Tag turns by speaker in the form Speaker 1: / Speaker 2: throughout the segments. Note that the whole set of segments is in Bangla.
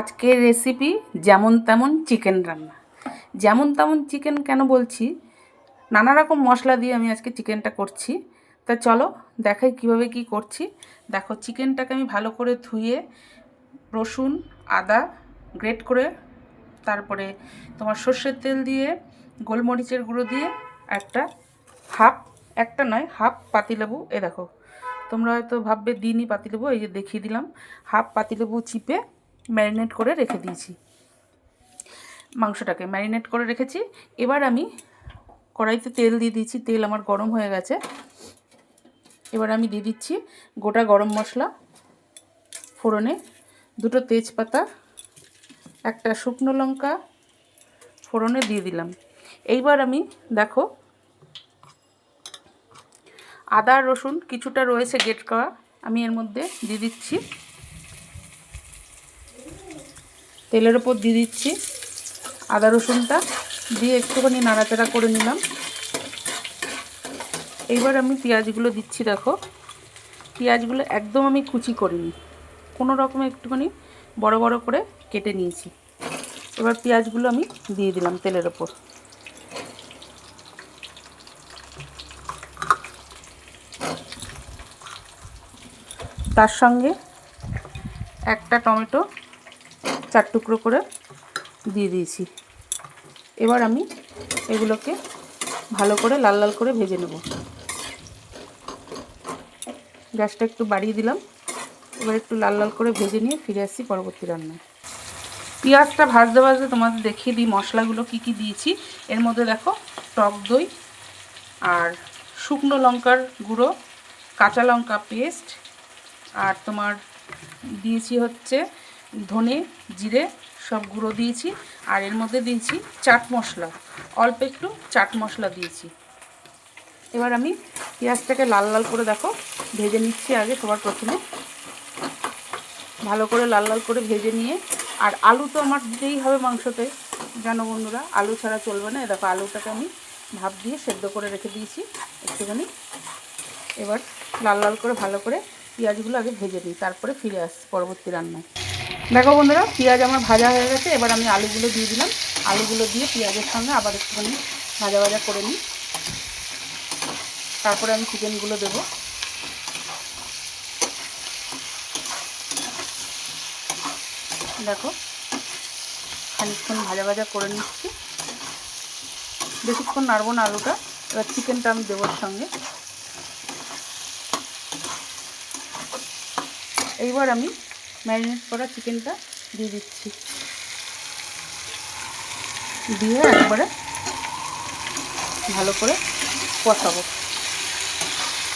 Speaker 1: আজকের রেসিপি যেমন তেমন চিকেন রান্না। যেমন তেমন চিকেন কেন বলছি? নানা রকম মশলা দিয়ে আমি আজকে চিকেনটা করছি। তা চলো দেখাই কীভাবে কি করছি। দেখো চিকেনটাকে আমি ভালো করে ধুয়ে রসুন, আদা গ্রেট করে তারপরে তোমার সর্ষের তেল দিয়ে, গোলমরিচের গুঁড়ো দিয়ে একটা হাফ একটা নয় হাফ পাতিলেবু। এ দেখো, তোমরা হয়তো ভাববে দিনই পাতিলেবু, এই যে দেখিয়ে দিলাম। হাফ পাতিলেবু চিপে ম্যারিনেট করে রেখে দিয়েছি। মাংসটাকে ম্যারিনেট করে রেখেছি। এবার আমি কড়াইতে তেল দিয়ে দিয়েছি। তেল আমার গরম হয়ে গেছে। এবার আমি দিয়ে দিচ্ছি গোটা গরম মশলা ফোড়নে। দুটো তেজপাতা, একটা শুকনো লঙ্কা ফোড়নে দিয়ে দিলাম। এইবার আমি দেখো, আদা রসুন কিছুটা রয়েছে গেট করা। আমি এর মধ্যে দিয়ে দিচ্ছি তেলের ওপর দিয়ে দিচ্ছি আদা রসুনটা দিয়ে একটুখানি নাড়াচাড়া করে নিলাম। এইবার আমি পেঁয়াজগুলো দিচ্ছি, দেখো। পেঁয়াজগুলো একদম আমি কুচি করিনি। কোনো রকমে একটুখানি বড় বড় করে কেটে নিয়েছি। এবার পেঁয়াজগুলো আমি দিয়ে দিলাম তেলের ওপর। তার সঙ্গে একটা টমেটো চার টুকরো করে দিয়ে দিয়েছি। এবার আমি এগুলোকে ভালো করে লাল লাল করে ভেজে নেব। গ্যাসটা একটু বাড়িয়ে দিলাম। এবার একটু লাল লাল করে ভেজে নিয়ে ফিরে আসছি পরবর্তী রান্নায়। পেঁয়াজটা ভাজতে ভাজতে তোমাদের দেখিয়ে দিই মশলাগুলো কি কি দিয়েছি। এর মধ্যে দেখো টক দই আর শুকনো লঙ্কার গুঁড়ো, কাঁচা লঙ্কা পেস্ট আর তোমার দিয়েছি হচ্ছে ধনে, জিরে সব গুঁড়ো দিয়েছি আর এর মধ্যে দিয়েছি চাট মশলা। অল্প একটু চাট মশলা দিয়েছি। এবার আমি পেঁয়াজটাকে লাল লাল করে দেখো, ভেজে নিচ্ছি আগে সবার প্রথমে। ভালো করে লাল লাল করে ভেজে নিয়ে, আর আলু তো আমার দিতেই হবে মাংসতে। জানো বন্ধুরা, আলু ছাড়া চলবে না। দেখো, আলুটাকে আমি ভাপ দিয়ে সেদ্ধ করে রেখে দিয়েছি একটুখানি। এবার লাল লাল করে ভালো করে পেঁয়াজগুলো আগে ভেজে দিই তারপরে ফিরে আসছি পরবর্তী রান্নায়। দেখো বন্ধুরা, পেঁয়াজ আমার ভাজা হয়ে গেছে, এবার আমি আলুগুলো দিয়ে দিলাম। আলুগুলো দিয়ে পেঁয়াজের সঙ্গে আবার একটুখানি ভাজা ভাজা করে নিই। তারপরে আমি চিকেনগুলো দেবো। দেখো, খানিকক্ষণ ভাজা ভাজা করে নিচ্ছি। বেশিক্ষণ নাড়বো না আলুটা, এবার চিকেনটা আমি দেবোর সঙ্গে। এইবার আমি ম্যারিনেট করা চিকেনটা দিয়ে দিচ্ছি। দিয়ে একবারে ভালো করে কষাবো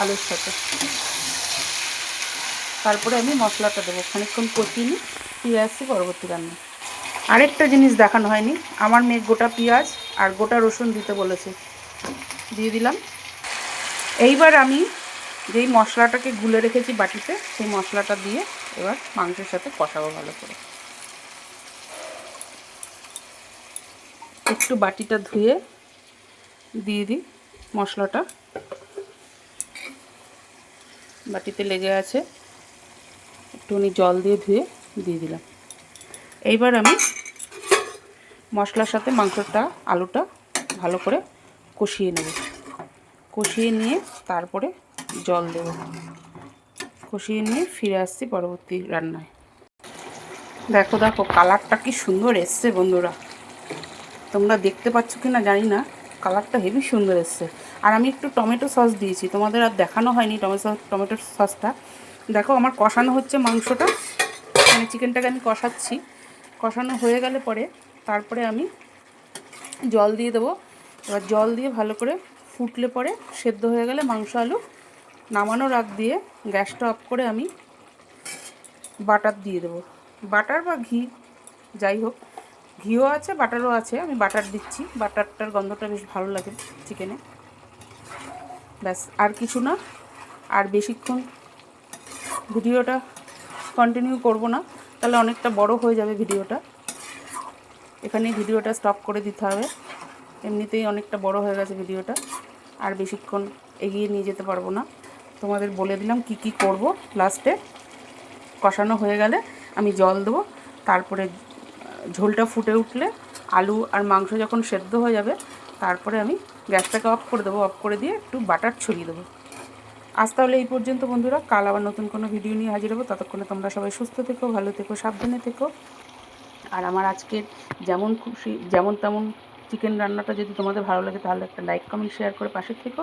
Speaker 1: আলুর সাথে। তারপরে আমি মশলাটা দেবো, খানিকক্ষণ কষিয়ে নিই ফিরে আসছি পরবর্তী রান্না। আরেকটা জিনিস দেখানো হয়নি, আমার মেয়ে গোটা পেঁয়াজ আর গোটা রসুন দিতে বলেছে। দিয়ে দিলাম। এইবার আমি যেই মশলাটাকে গুলে রেখেছি বাটিতে, সেই মশলাটা দিয়ে এবার মাংসের সাথে কষাবো ভালো করে। একটু বাটিটা ধুয়ে দিয়ে দিই মশলাটা। বাটিতে লেগে আছে, একটুখানি জল দিয়ে ধুয়ে দিয়ে দিলাম। এইবার আমি মশলার সাথে মাংসটা, আলুটা ভালো করে কষিয়ে নেব। কষিয়ে নিয়ে তারপরে জল দেব। কষিয়ে নিয়ে ফিরে আসছি পরবর্তী রান্নায়। দেখো দেখো, কালারটা কি সুন্দর এসছে বন্ধুরা। তোমরা দেখতে পাচ্ছ কি না জানি না, কালারটা হেভি সুন্দর এসছে। আর আমি একটু টমেটো সস দিয়েছি, তোমাদের আর দেখানো হয়নি টমেটো টমেটো সসটা। দেখো, আমার কষানো হচ্ছে মাংসটা। মানে চিকেনটাকে আমি কষাচ্ছি। কষানো হয়ে গেলে পরে তারপরে আমি জল দিয়ে দেবো। এবার জল দিয়ে ভালো করে ফুটলে পরে সেদ্ধ হয়ে গেলে মাংস, আলু নামানোর আগ দিয়ে গ্যাসটা অফ করে আমি বাটার দিয়ে দেবো। বাটার বা ঘি, যাই হোক, ঘিও আছে, বাটারও আছে, আমি বাটার দিচ্ছি। বাটারটার গন্ধটা বেশ ভালো লাগে চিকেনে। ব্যাস, আর কিছু না, আর বেশিক্ষণ ভিডিওটা কন্টিনিউ করব না, তাহলে অনেকটা বড় হয়ে যাবে ভিডিওটা। এখানে ভিডিওটা স্টপ করে দিতে হবে। এমনিতেই অনেকটা বড় হয়ে গেছে ভিডিওটা, আর বেশিক্ষণ এগিয়ে নিয়ে যেতে পারব না। তোমাদের বলে দিলাম কি কি করব লাস্টে। কষানো হয়ে গেলে আমি জল দেবো। তারপরে ঝোলটা ফুটে উঠলে আলু আর মাংস যখন সেদ্ধ হয়ে যাবে, তারপরে আমি গ্যাসটাকে অফ করে দেবো। অফ করে দিয়ে একটু বাটার ছড়িয়ে দেবো। আজ তাহলে এই পর্যন্ত বন্ধুরা। কাল আবার নতুন কোনো ভিডিও নিয়ে হাজির হব। ততক্ষণে তোমরা সবাই সুস্থ থেকো, ভালো থেকো, সাবধানে থেকো। আর আমার আজকের যেমন খুশি, যেমন তেমন চিকেন রান্নাটা যদি তোমাদের ভালো লাগে, তাহলে একটা লাইক কমেন্ট শেয়ার করে পাশে থেকো।